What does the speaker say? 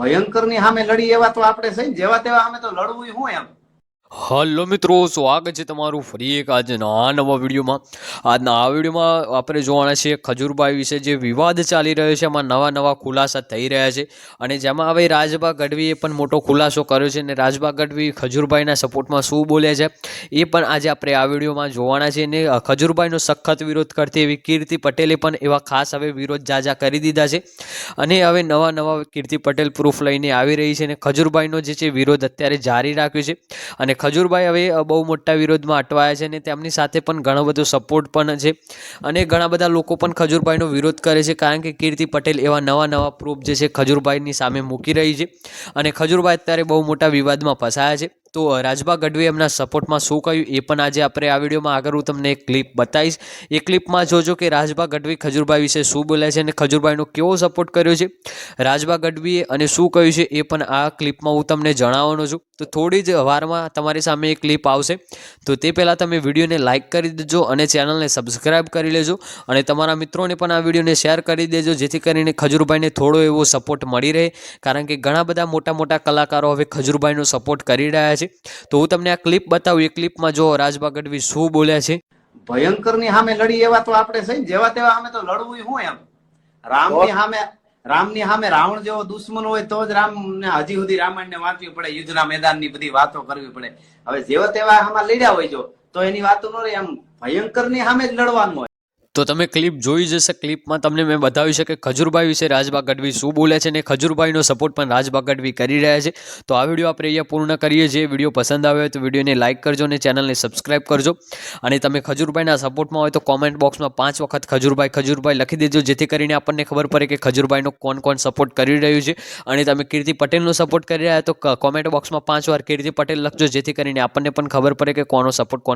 ભયંકરની સામે લડી એવા તો આપણે છે જેવા તેવા અમે તો લડવું શું એમ. હલો મિત્રો, સ્વાગત છે તમારું ફરી એક આજના નવા વિડીયોમાં. આજના આ વિડીયોમાં આપણે જોવાના છીએ ખજૂરભાઈ વિશે જે વિવાદ ચાલી રહ્યો છે, એમાં નવા નવા ખુલાસા થઈ રહ્યા છે. અને જેમાં હવે રાજભા ગઢવીએ પણ મોટો ખુલાસો કર્યો છે અને રાજભા ગઢવી ખજૂરભાઈના સપોર્ટમાં શું બોલે છે, એ પણ આજે આપણે આ વિડીયોમાં જોવાના છે અને ખજૂરભાઈનો સખત વિરોધ કરતી એવી કીર્તિ પટેલે પણ એવા ખાસ હવે વિરોધ જાજા કરી દીધા છે. અને હવે નવા નવા કીર્તિ પટેલ પ્રૂફ લઈને આવી રહી છે અને ખજૂરભાઈનો જે છે વિરોધ અત્યારે જારી રાખ્યો છે. અને ખજૂરભાઈ હવે બહુ મોટા વિરોધમાં અટવાયા છે અને તેમની સાથે પણ ઘણો બધો સપોર્ટ પણ છે. અને ઘણા બધા લોકો પણ ખજૂરભાઈનો વિરોધ કરે છે, કારણ કે કીર્તિ પટેલ એવા નવા નવા પ્રૂફ જે છે, ખજૂરભાઈની સામે મૂકી રહી છે. અને ખજૂરભાઈ અત્યારે બહુ મોટા વિવાદમાં ફસાયા છે. તો રાજભા ગઢવી એમના સપોર્ટમાં શું કહ્યું એ પણ આજે આપણે આ વિડીયોમાં આગળ હું તમને એક ક્લિપ બતાવીશ. એ ક્લિપમાં જોજો કે રાજભા ગઢવી ખજુરભાઈ વિશે શું બોલ્યા છે અને ખજુરભાઈનો કેવો સપોર્ટ કર્યો છે, રાજભા ગઢવીએ અને શું કહ્યું છે એ પણ આ ક્લિપમાં હું તમને જણાવવાનો છું. તો થોડી જ વારમાં તમારી સામે એક ક્લિપ આવશે. તો તે પહેલાં તમે વિડીયોને લાઇક કરી દેજો અને ચેનલને સબસ્ક્રાઈબ કરી લેજો અને તમારા મિત્રોને પણ આ વિડીયોને શેર કરી દેજો જેથી કરીને ખજુરભાઈને થોડો એવો સપોર્ટ મળી રહે. કારણ કે ઘણા બધા મોટા મોટા કલાકારો હવે ખજૂરભાઈનો સપોર્ટ કરી રહ્યા છે તો હું તમને આ ક્લિપ બતાવું. એ ક્લિપમાં જો રાજબા ગઢવી શું બોલ્યા છે. ભયંકરની સામે લડી એવા તો આપણે છે જેવા તેવા અમે તો લડવું શું એમ. રામની સામે રામની સામે રાવણ જેવો દુશ્મન હોય તો જ રામ ને હજી સુધી રામાયણ ને વાંચવી પડે, યુદ્ધના મેદાનની બધી વાતો કરવી પડે. હવે જેવા તેવા આમાં લડ્યા હોય જો, તો એની વાતો ન રહે એમ. ભયંકરની સામે જ લડવાનું હોય. તો તમે ક્લિપ જોઈ જશે ક્લિપમાં તમને મેં બતાવ્યું છે કે ખજુરભાઈ વિશે રાજબા ગઢવી શું બોલે છે અને ખજૂરભાઈનો સપોર્ટ પણ રાજબા ગઢવી કરી રહ્યા છે. તો આ વીડિયો આપણે અહીંયા પૂર્ણ કરીએ છીએ. વીડિયો પસંદ આવ્યો હોય તો વિડીયોને લાઇક કરજો અને ચેનલને સબસ્ક્રાઇબ કરજો. અને તમે ખજુરભાઈના સપોર્ટમાં હોય તો કોમેન્ટ બોક્સમાં પાંચ વખત ખજૂરભાઈ ખજૂરભાઈ લખી દેજો. જેથી કરીને આપણને ખબર પડે કે ખજુરભાઈનો કોણ કોણ સપોર્ટ કરી રહ્યું છે. અને તમે કીર્તિ પટેલનો સપોર્ટ કરી રહ્યા તો કોમેન્ટ બોક્સમાં પાંચ વાર કીર્તિ પટેલ લખજો. જેથી કરીને આપણને પણ ખબર પડે કે કોનો સપોર્ટ કોણ